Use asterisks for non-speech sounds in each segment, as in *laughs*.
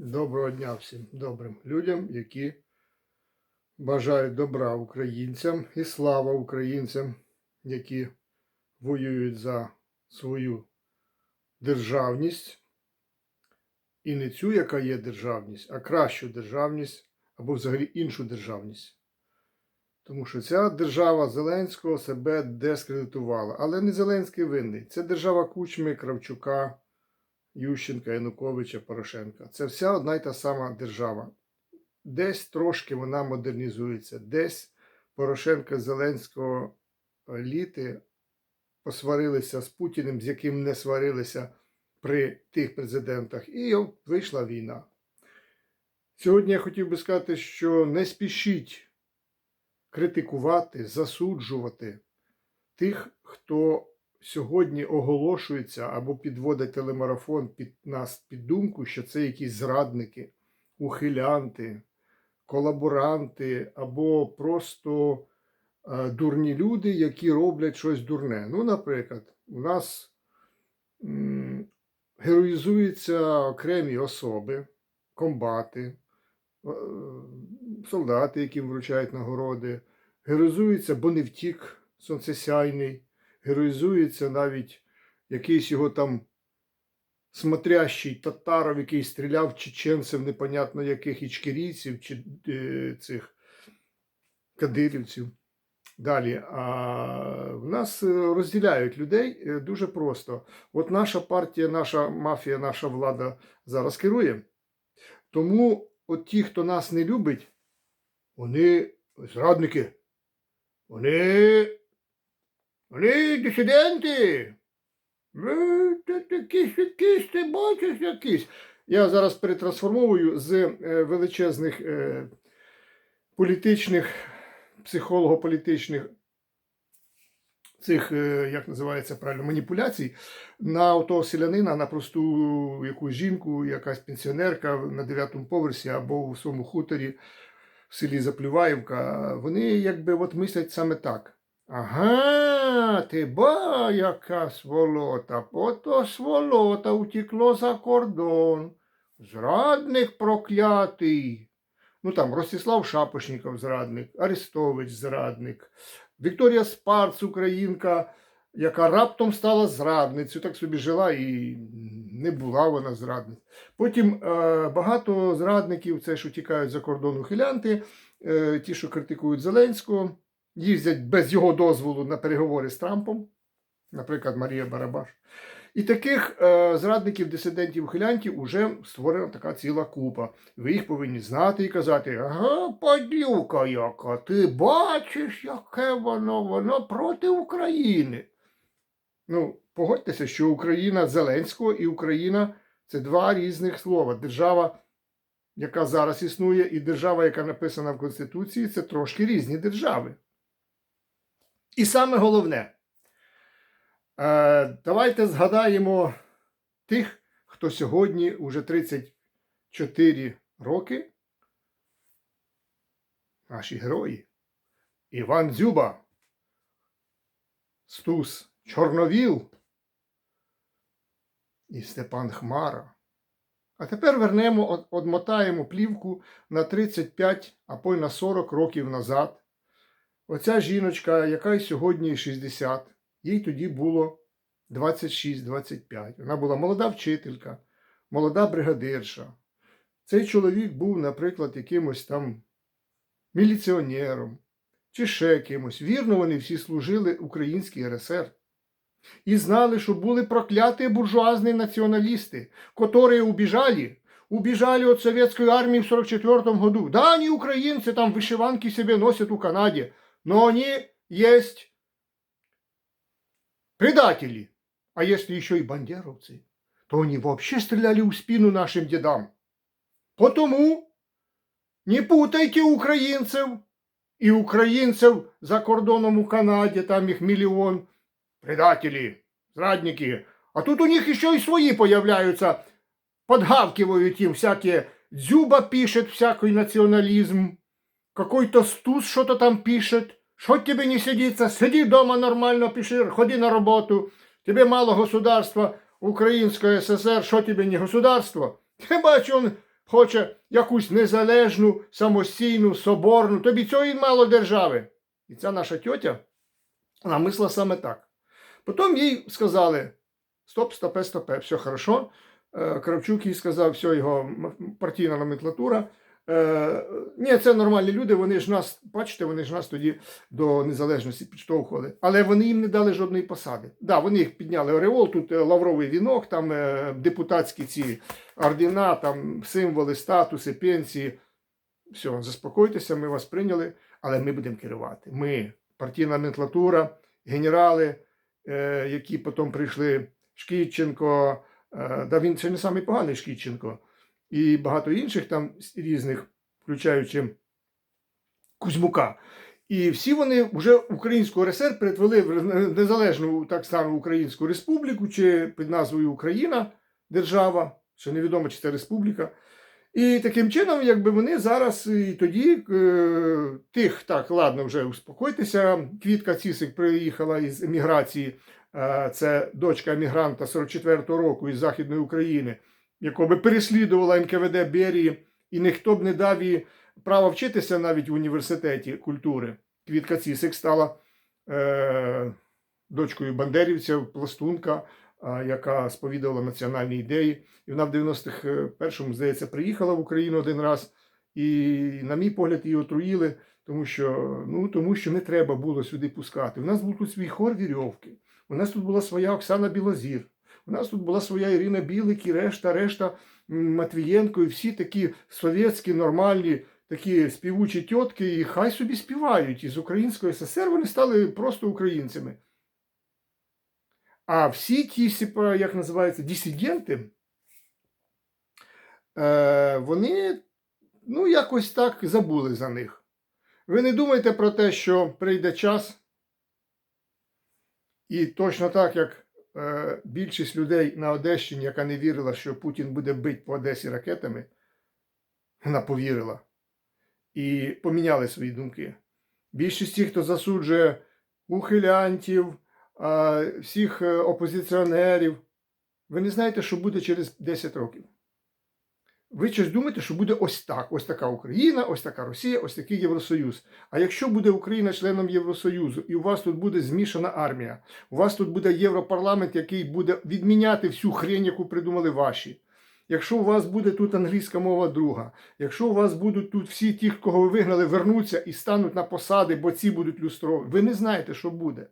Доброго дня всім добрим людям, які бажають добра українцям і слава українцям, які воюють за свою державність. І не цю, яка є державність, а кращу державність або взагалі іншу державність. Тому що ця держава Зеленського себе дескредитувала. Але не Зеленський винний. Це держава Кучми, Кравчука, Ющенка, Януковича, Порошенка. Це вся одна й та сама держава. Десь трошки вона модернізується, десь Порошенка Зеленського еліти посварилися з Путіним, з яким не сварилися при тих президентах, і вийшла війна. Сьогодні я хотів би сказати, що не спішіть критикувати, засуджувати тих, хто сьогодні оголошується або підводить телемарафон під нас під думку, що це якісь зрадники, ухилянти, колаборанти або просто е, дурні люди, які роблять щось дурне. Ну, наприклад, у нас героїзуються окремі особи, комбати, е, солдати, яким вручають нагороди, героїзується Боневтік сонцесяйний, героїзується навіть якийсь його там смотрящий татаров, який стріляв чеченців, непонятно яких ічкерійців чи е, цих кадирівців. Далі, а в нас е, розділяють людей е, дуже просто. От наша партія, наша мафія, наша влада зараз керує. Тому от ті, хто нас не любить, вони зрадники. Вони, вони дисиденти. Ви та- Якісь, якісь, ти бачиш якісь. Я зараз перетрансформовую з е, величезних е, політичних, психолого-політичних цих, е, як називається правильно, маніпуляцій на того селянина, на просту якусь жінку, якась пенсіонерка на дев'ятому поверсі або в своєму хуторі в селі Заплюваївка. Вони якби от мислять саме так. Ага, ти ба, яка сволота, ото сволота утекло за кордон. Зрадник проклятий. Ну там Ростислав Шапошніков зрадник, Арестович зрадник, Вікторія Спарц, українка, яка раптом стала зрадницею, так собі жила і не була вона зрадницею. Потім е, багато зрадників, це що тікають за кордон ухилянти, е, ті, що критикують Зеленського, їздять без його дозволу на переговори з Трампом, наприклад, Марія Барабаш. І таких е, зрадників, дисидентів, ухилянтів уже створена така ціла купа. Ви їх повинні знати і казати: ага, падлюка яка, ти бачиш, яке воно, воно проти України. Ну, погодьтеся, що Україна Зеленського і Україна це два різних слова. Держава, яка зараз існує, і держава, яка написана в Конституції, це трошки різні держави. І саме головне. Е, Давайте згадаємо тих, хто сьогодні уже 34 роки. Наші герої. Іван Дзюба, Стус Чорновіл і Степан Хмара. А тепер вернемо, одмотаємо плівку на 35, а й на 40 років назад. Оця жіночка, яка сьогодні 60, їй тоді було 26-25. Вона була молода вчителька, молода бригадирша. Цей чоловік був, наприклад, якимось там міліціонером чи ще кимось. Вірно, вони всі служили українській РСР. І знали, що були прокляті буржуазні націоналісти, які убіжали, убіжали від совєтської армії в 44 году. Да, они украинцы, там вышиванки себе носят у Канаде, но они есть предатели. А если еще и бандеровцы, то они вообще стреляли в спину нашим дедам. Потому не путайте українців і українців за кордоном у Канаді, там їх мільйон. Предатели, зрадники. А тут у них еще и свои появляются, подгавкивают им всякие. Дзюба пишет всякий национализм, Какой-то Стус что-то там пишет. Что тебе не сидится? Сиди дома нормально, пиши, ходи на работу. Тебе мало государства, Українського СССР, що тебе не государство? *laughs* Я бачу, он хоче якусь незалежну, самостійну, соборну. Тобі цього і мало держави. І ця наша тьотя, вона мисла саме так. Потім їй сказали: стоп, стопе, стопе, все хорошо. Е, Кравчук їй сказав, все, його партійна номенклатура. Е, ні, це нормальні люди, вони ж нас, бачите, вони ж нас тоді до незалежності підштовхували. Але вони їм не дали жодної посади. Да, вони їх підняли ореол, тут е, лавровий вінок, там е, депутатські ці ордена, там символи, статуси, пенсії. Все, заспокойтеся, ми вас прийняли, але ми будемо керувати. Ми, партійна номенклатура, генерали, які потім прийшли, Шкідченко, да він це не самий поганий Шкідченко, і багато інших там різних, включаючи Кузьмука. І всі вони вже Українську РСР перетвели в незалежну так само Українську Республіку чи під назвою Україна держава, що невідомо, чи це республіка. І таким чином, якби вони зараз і тоді е, тих, так, ладно, вже успокойтеся. Квітка Цісик приїхала із еміграції. Е, це дочка емігранта 44-го року із Західної України, яку би переслідувала НКВД Берії, і ніхто б не дав їй право вчитися навіть в університеті культури. Квітка Цісик стала е, дочкою бандерівців, пластунка, яка сповідувала національні ідеї. І вона в 91-му, здається, приїхала в Україну один раз. І, на мій погляд, її отруїли, тому що, ну, тому що не треба було сюди пускати. У нас був тут свій хор вірьовки, у нас тут була своя Оксана Білозір, у нас тут була своя Ірина Білик і решта, решта Матвієнко, і всі такі совєтські, нормальні, такі співучі тітки, і хай собі співають. Із Української ССР вони стали просто українцями. А всі ті, як називаються, дисиденти, е, вони ну, якось так забули за них. Ви не думайте про те, що прийде час, і точно так, як е, більшість людей на Одещині, яка не вірила, що Путін буде бити по Одесі ракетами, вона повірила і поміняли свої думки. Більшість тих, хто засуджує ухилянтів, всіх е, опозиціонерів. Ви не знаєте, що буде через 10 років. Ви щось думаєте, що буде ось так: ось така Україна, ось така Росія, ось такий Євросоюз. А якщо буде Україна членом Євросоюзу, і у вас тут буде змішана армія, у вас тут буде Європарламент, який буде відміняти всю хрень, яку придумали ваші. Якщо у вас буде тут англійська мова друга, якщо у вас будуть тут всі ті, кого ви вигнали, вернуться і стануть на посади, бо ці будуть люстровані, ви не знаєте, що буде.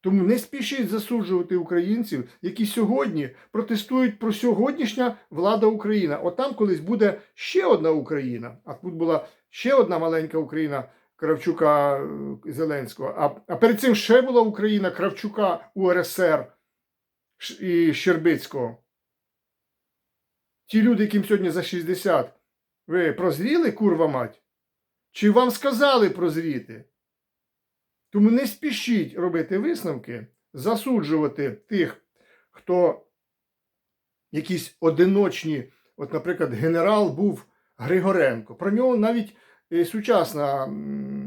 Тому не спішіть засуджувати українців, які сьогодні протестують про сьогоднішня влада Україна. От там колись буде ще одна Україна, а тут була ще одна маленька Україна Кравчука е, Зеленського. А, а перед цим ще була Україна Кравчука УРСР і Щербицького. Ті люди, яким сьогодні за 60, ви прозріли, курва мать? Чи вам сказали прозріти? Тому не спішіть робити висновки, засуджувати тих, хто якісь одиночні, от, наприклад, генерал був Григоренко. Про нього навіть е, сучасна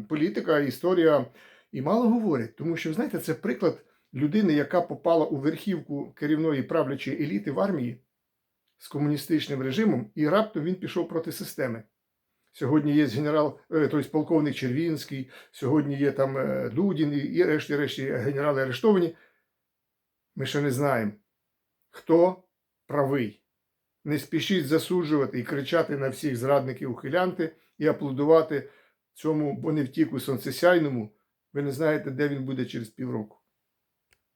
політика, історія і мало говорять, тому що, знаєте, це приклад людини, яка попала у верхівку керівної правлячої еліти в армії з комуністичним режимом, і раптом він пішов проти системи. Сьогодні є генерал, тобто полковник Червінський, сьогодні є там е, Дудін і- і решті решті генерали арештовані. Ми ще не знаємо, хто правий. Не спішіть засуджувати і кричати на всіх зрадників ухилянти і аплодувати цьому боневтіку сонцесяйному. Ви не знаєте, де він буде через півроку.